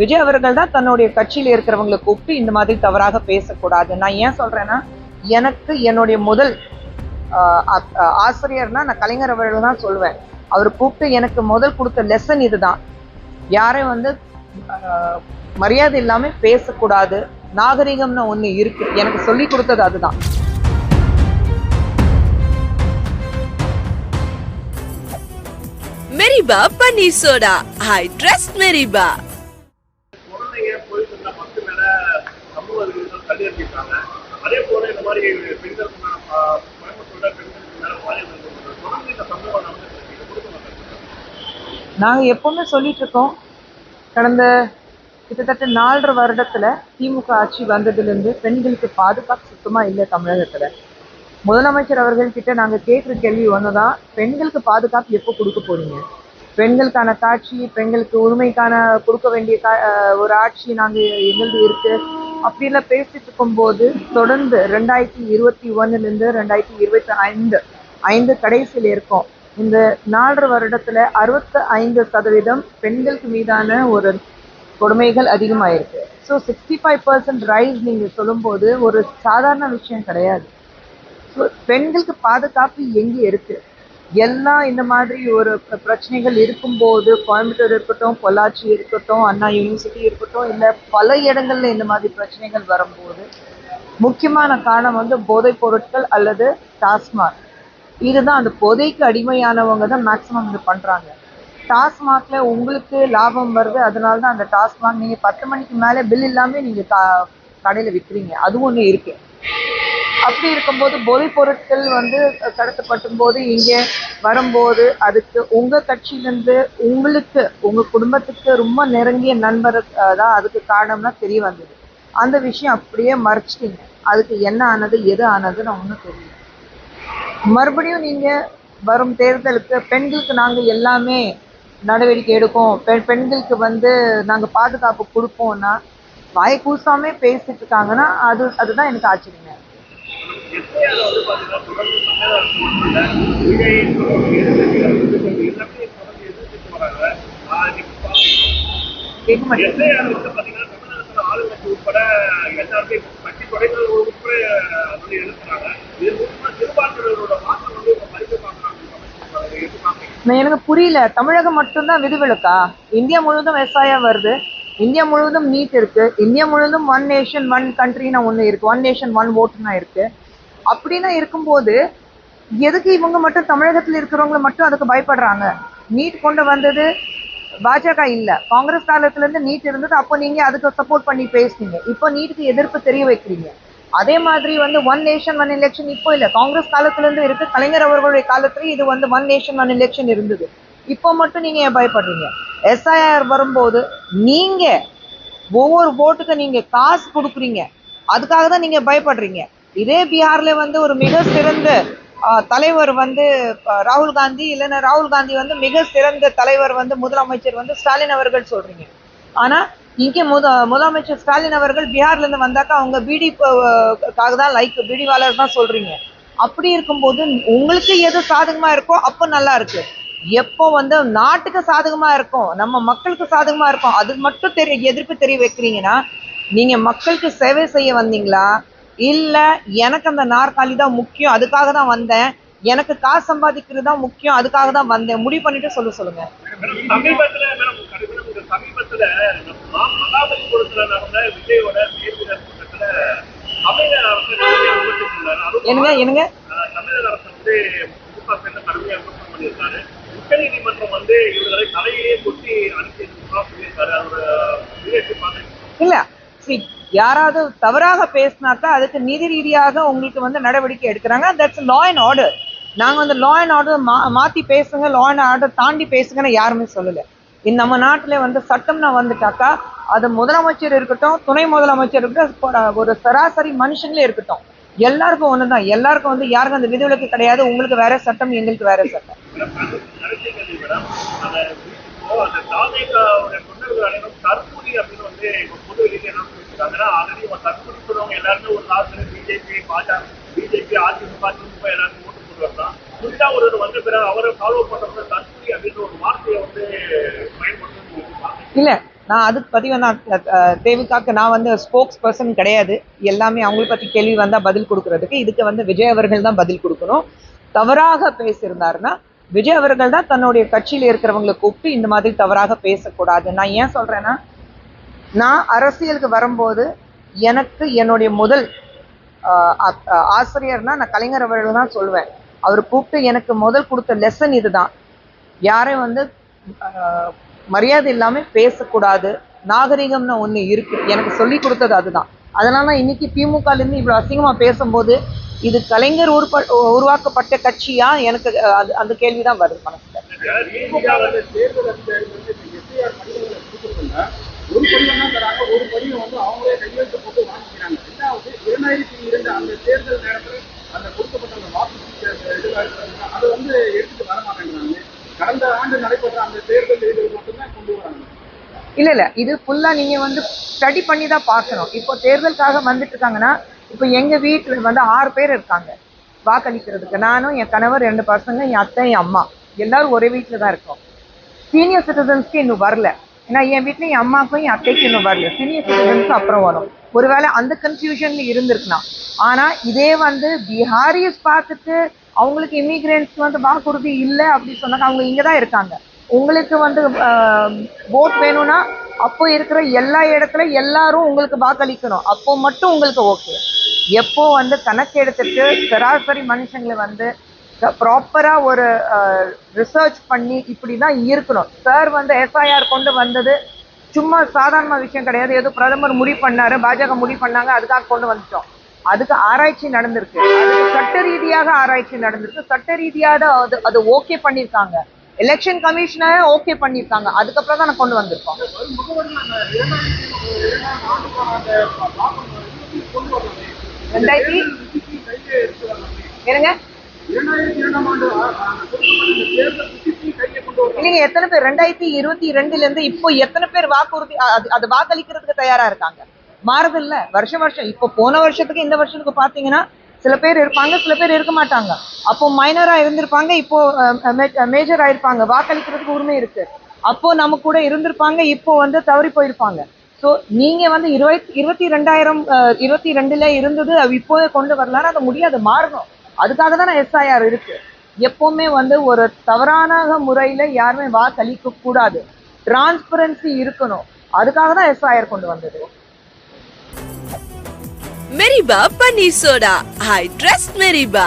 விஜய் அவர்கள் தான் தன்னுடைய கட்சியில் இருக்கிறவங்களை கூப்பிட்டு இந்த மாதிரி தவறாக பேசக்கூடாது. நான் ஏன் சொல்றேன்னா எனக்கு என்னுடைய முதல் ஆசிரியர்னா நான் கலைஞர் அவர்கள் தான் சொல்லுவேன் அவர் கூப்பிட்டு எனக்கு முதல் கொடுத்த லெசன் இதுதான். யாரையும் வந்து மரியாதை இல்லாம பேசக்கூடாது. நாகரிகம்னு ஒண்ணு இருக்கு. எனக்கு சொல்லி கொடுத்தது அதுதான். மெரிபா பன்னீர் சோடா ஐ ட்ரஸ்ட் மெரிபா அறிவியல் அதே போல இந்த மாதிரி பெண்களுக்கு கோயம்புத்தூர்ல பெண்களுக்கு மேல பாலியல் தொடர்ந்து இந்த சம்பவம் நடந்துட்டு நாங்க எப்பவுமே சொல்லிட்டு இருக்கோம். கடந்த கிட்டத்தட்ட நாலரை வருடத்துல திமுக ஆட்சி வந்ததிலிருந்து பெண்களுக்கு பாதுகாப்பு சுத்தமா இல்லை தமிழகத்துல. முதலமைச்சர் அவர்கள் கிட்ட நாங்க கேட்குற கேள்வி ஒண்ணுதான் பெண்களுக்கு பாதுகாப்பு எப்போ கொடுக்க போறீங்க? பெண்களுக்கான காட்சி பெண்களுக்கு உரிமைக்கான கொடுக்க வேண்டிய அஹ் ஒரு ஆட்சி நாங்க எங்களுக்கு இருக்கு? அப்படிலாம் பேசிட்டு இருக்கும்போது தொடர்ந்து ரெண்டாயிரத்தி இருபத்தி ஒண்ணுல இருந்து ரெண்டாயிரத்தி இருபத்தி ஐந்து ஐந்து கடைசியில் இருக்கோம். இந்த நாலரை வருடத்துல அறுபத்தி ஐந்து சதவீதம் பெண்களுக்கு மீதான ஒரு கொடுமைகள் அதிகமாயிருக்கு. So sixty five percent rise நீங்க சொல்லும்போது ஒரு சாதாரண விஷயம் கிடையாது. ஸோ பெண்களுக்கு பாதுகாப்பு எங்கே இருக்கு? எல்லாம் இந்த மாதிரி ஒரு பிரச்சனைகள் இருக்கும்போது கோயம்புத்தூர் இருக்கட்டும் பொள்ளாச்சி இருக்கட்டும் அண்ணா யூனிவர்சிட்டி இருக்கட்டும் இல்லை பல இடங்கள்ல இந்த மாதிரி பிரச்சனைகள் வரும்போது முக்கியமான காரணம் வந்து போதைப் பொருட்கள் அல்லது டாஸ்மாக். இதுதான் அந்த போதைக்கு அடிமையானவங்க தான் மேக்ஸிமம் இது பண்ணுறாங்க டாஸ்மாக்ல உங்களுக்கு லாபம் வருது அதனால தான் அந்த டாஸ்மாக் நீங்கள் பத்து மணிக்கு மேலே பில் இல்லாமல் நீங்கள் கா- விற்கிறீங்க அதுவும் ஒன்று இருக்குது அப்படி இருக்கும்போது போதைப் பொருட்கள் வந்து கடத்தப்படும் போது இங்கே வரும்போது அதுக்கு உங்கள் கட்சியிலேருந்து உங்களுக்கு உங்கள் குடும்பத்துக்கு ரொம்ப நெருங்கிய நண்பர் தான் அதுக்கு காரணம்னா தெரிய வந்தது. அந்த விஷயம் அப்படியே மறைச்சிட்டீங்க. அதுக்கு என்ன ஆனது எது ஆனதுன்னு ஒன்றும் தெரியல. மறுபடியும் நீங்கள் வரும் தேர்தலுக்கு பெண்களுக்கு நாங்கள் எல்லாமே நடவடிக்கை எடுப்போம். பெண் பெண்களுக்கு வந்து நாங்கள் பாதுகாப்பு கொடுப்போம்னா வாய் கூசாமே பேசிட்டு இருக்காங்கன்னா அது அதுதான் எனக்கு ஆச்சரியங்க உட்பட எல்லாருமே கட்சி தொடைகள் உட்பட வந்து இது மூலமா சிறுபான்மையினரோட வந்து பறிக்க எனக்கு புரியல. தமிழகம் மட்டும்தான் விதிவிலக்கா? இந்தியா முழுவதும் விவசாயா வருது. இந்தியா முழுவதும் நீட் இருக்கு. இந்தியா முழுவதும் ஒன் நேஷன் ஒன் கண்ட்ரின்னு ஒன்று இருக்கு. ஒன் நேஷன் ஒன் ஓட்டுனா இருக்கு. அப்படின்னா இருக்கும்போது எதுக்கு இவங்க மட்டும் தமிழகத்தில் இருக்கிறவங்கள மட்டும் அதுக்கு பயப்படுறாங்க? நீட் கொண்டு வந்தது பாஜக இல்லை. காங்கிரஸ் காலத்துலேருந்து நீட் இருந்தது அப்போ நீங்கள் அதுக்கு சப்போர்ட் பண்ணி பேசுனீங்க. இப்போ நீட்டுக்கு எதிர்ப்பு தெரிய வைக்கிறீங்க. அதே மாதிரி வந்து ஒன் நேஷன் ஒன் எலெக்ஷன் இப்போ இல்லை. காங்கிரஸ் காலத்துலேருந்து இருக்கு கலைஞர் அவர்களுடைய காலத்துலேயும் இது வந்து ஒன் நேஷன் ஒன் எலெக்ஷன் இருந்தது. இப்போ மட்டும் நீங்கள் ஏன் பயப்படுறீங்க? எஸ்ஐஆர் வரும்போது நீங்கள் ஒவ்வொரு ஓட்டுக்கு நீங்கள் காசு கொடுக்குறீங்க. அதுக்காக தான் நீங்கள் பயப்படுறீங்க. இதே பீகார்ல வந்து ஒரு மிக சிறந்த தலைவர் வந்து ராகுல் காந்தி. இல்லைன்னா ராகுல் காந்தி வந்து மிக சிறந்த தலைவர் வந்து முதலமைச்சர் வந்து ஸ்டாலின் அவர்கள் சொல்றீங்க. ஆனா இங்கே முத முதலமைச்சர் ஸ்டாலின் அவர்கள் பீகார்ல இருந்து வந்தாக்கா அவங்க பிடி தான் லைக் பிடிவாளர் தான் சொல்றீங்க. அப்படி இருக்கும்போது உங்களுக்கு எது சாதகமா இருக்கோ அப்போ நல்லா இருக்கு. எப்போ வந்து நாட்டுக்கு சாதகமா இருக்கும் நம்ம மக்களுக்கு சாதகமா இருக்கும் அது மட்டும் தெரிய எதிர்ப்பு தெரிய வைக்கிறீங்கன்னா நீங்க மக்களுக்கு சேவை செய்ய வந்தீங்களா இல்ல எனக்கு அந்த நாற்காலி தான் முக்கியம் அதுக்காக தான் வந்தேன். எனக்கு காசு சம்பாதிக்கிறது தான் முக்கியம் அதுக்காக தான் வந்தேன். முடிவு பண்ணிட்டு சொல்ல சொல்லுங்க. என்னங்க என்னங்க? இல்ல see யாராவது தவறாக பேசினாக்கா அதுக்கு நிதி ரீதியாக உங்களுக்கு வந்து நடவடிக்கை எடுக்கிறாங்க. தட்ஸ் லா அண்ட் ஆர்டர் நாங்கள் வந்து லா அண்ட் ஆர்டர் மா மாத்தி பேசுங்க லா அண்ட் ஆர்டர் தாண்டி பேசுங்கன்னு யாருமே சொல்லல. இந்த நம்ம நாட்டில் வந்து சட்டம்னா வந்துட்டாக்கா அது முதலமைச்சர் இருக்கட்டும் துணை முதலமைச்சர் இருக்கட்டும் ஒரு சராசரி மனுஷங்களே இருக்கட்டும். எல்லாருக்கும் ஒன்று தான் எல்லாருக்கும் வந்து யாருக்கும் அந்த விதிவிலக்கு கிடையாது. உங்களுக்கு வேற சட்டம் எங்களுக்கு வேற சட்டம். அந்த இப்போ அந்த தாவேகாவுடைய தொண்டர்கள் அனைவரும் தற்கூலி அப்படின்னு வந்து இப்போ பொது வெளியில என்ன சொல்லியிருக்காங்கன்னா ஆல்ரெடி இப்போ தற்கூலி எல்லாருமே ஒரு காலத்துல பிஜேபி பாஜக பிஜேபி அதிமுக திமுக எல்லாருமே ஓட்டு போடுவார் தான். புதிதா ஒரு வந்த பிறகு அவரை ஃபாலோ பண்றவங்க தற்கொலை அப்படின்ற ஒரு வார்த்தையை வந்து பயன்படுத்தி இல்ல நான் அதுக்கு பற்றி வந்து தேவிக்காக்கு நான் வந்து ஸ்போக்ஸ் பர்சன் கிடையாது. எல்லாமே அவங்கள பற்றி கேள்வி வந்தால் பதில் கொடுக்கறதுக்கு இதுக்கு வந்து விஜய் அவர்கள் தான் பதில் கொடுக்கணும். தவறாக பேசியிருந்தாருன்னா விஜய் அவர்கள் தான் தன்னுடைய கட்சியில் இருக்கிறவங்களை கூப்பிட்டு இந்த மாதிரி தவறாக பேசக்கூடாது. நான் ஏன் சொல்கிறேன்னா நான் அரசியலுக்கு வரும்போது எனக்கு என்னுடைய முதல் ஆசிரியர்னா நான் கலைஞர் அவர்கள் தான் சொல்லுவேன் அவர் கூப்பிட்டு எனக்கு முதல் கொடுத்த லெசன் இதுதான். யாரையும் வந்து மரியாதை இல்லாமல் பேசக்கூடாது. நாகரிகம்னு ஒன்று இருக்கு. எனக்கு சொல்லி கொடுத்தது அதுதான். அதனால இன்னைக்கு திமுகலேருந்து இவ்வளோ அசிங்கமாக பேசும்போது இது கலைஞர் உருப்ப உருவாக்கப்பட்ட கட்சியா? எனக்கு அது அந்த கேள்வி தான் வருது மனசுல. ஒரு படிவம் வந்து அவங்களே கையெழுத்து போட்டு வாங்கிக்கிறாங்க. ரெண்டாவது இரண்டாயிரத்தி இரண்டு அந்த தேர்தல் நேரத்தில் அந்த கொடுக்கப்பட்ட அந்த வாக்கு இதுவாக இருக்கிறாங்க அதை வந்து எடுத்துட்டு வர மாட்டேங்கிறாங்க. கடந்த ஆண்டு நடைபெற்ற அந்த தேர்தல் இது மட்டும்தான் கொண்டு வராங்க. இல்ல இல்ல. இது ஃபுல்லா நீங்க வந்து ஸ்டடி பண்ணி தான் பார்க்கணும். இப்போ தேர்தலுக்காக வந்துட்டு இருக்காங்கன்னா இப்போ எங்க வீட்டுல வந்து ஆறு பேர் இருக்காங்க. வாக்களிக்கிறதுக்கு. நானும் என் கணவர் ரெண்டு பசங்க என் அத்தை என் அம்மா. எல்லாரும் ஒரே வீட்டுல தான் இருக்கோம். சீனியர் சிட்டிசன்ஸ்க்கு இன்னும் வரல. ஏன்னா என் வீட்டில் என் அம்மாக்கும் என் அத்தைக்கும் இன்னும் வரல. சீனியர் சிட்டிசன்ஸ்க்கு அப்புறம் வரும். ஒருவேளை அந்த கன்ஃபியூஷன்ல இருந்திருக்கலாம் ஆனால் இதே வந்து பிஹாரிஸ் பார்த்துட்டு அவங்களுக்கு இமிகிரண்ட்ஸ்க்கு வந்து வாக்குறுதி இல்லை அப்படின்னு சொன்னாங்க அவங்க இங்கே தான் இருக்காங்க. உங்களுக்கு வந்து ஓட் வேணும்னா அப்போ இருக்கிற எல்லா இடத்துல எல்லாரும் உங்களுக்கு வாக்களிக்கணும். அப்போ மட்டும் உங்களுக்கு ஓகே எப்போ வந்து கணக்கு எடுத்துட்டு சராசரி மனுஷங்களை வந்து ப்ராப்பரா ஒரு ரிசர்ச் பண்ணி இப்படி தான் இருக்கணும். சார் வந்து எஸ்ஐஆர் கொண்டு வந்தது சும்மா சாதாரண விஷயம் கிடையாது. ஏதோ பிரதமர் முடிவு பண்ணாரு பாஜக முடிவு பண்ணாங்க அதுக்காக கொண்டு வந்துட்டோம். அதுக்கு ஆராய்ச்சி நடந்திருக்கு. அதுக்கு சட்ட ரீதியாக ஆராய்ச்சி நடந்திருக்கு. சட்ட ரீதியாக அது அது ஓகே பண்ணியிருக்காங்க. எலெக்ஷன் கமிஷனே ஓகே பண்ணியிருக்காங்க. அதுக்கப்புறம் தான் நான் கொண்டு வந்திருக்கோம். ரெண்டாயிரத்தி கையை இல்லைங்க எத்தனை பேர்? ரெண்டாயிரத்தி இருபத்தி ரெண்டுல இருந்து இப்போ எத்தனை பேர் வாக்குறுதி அது வாக்களிக்கிறதுக்கு தயாரா இருக்காங்க? மாறுது இல்ல வருஷம் வருஷம். இப்போ போன வருஷத்துக்கு இந்த வருஷத்துக்கு பாத்தீங்கன்னா சில பேர் இருப்பாங்க சில பேர் இருக்க மாட்டாங்க. அப்போ மைனரா இருந்திருப்பாங்க இப்போ மேஜர் ஆயிருப்பாங்க. வாக்களிக்கிறதுக்கு உரிமை இருக்கு. அப்போ நம்ம கூட இருந்திருப்பாங்க இப்போ வந்து தவறி போயிருப்பாங்க. ஸோ நீங்க வந்து இருபத்தி இருபத்தி ரெண்டாயிரம் அஹ், இருபத்தி ரெண்டுல இருந்தது அது இப்போதே கொண்டு வரலான்னு அது முடியாது. மாறணும். அதுக்காக தான் எஸ்ஐஆர் இருக்கு. எப்பவுமே வந்து ஒரு தவறான முறையில யாருமே வாக்களிக்க கூடாது. டிரான்ஸ்பரன்சி இருக்கணும். அதுக்காக தான் எஸ்ஐஆர் கொண்டு வந்தது. மெரிபா பன்னீர் சோடா ஐ ட்ரஸ்ட் மெரிபா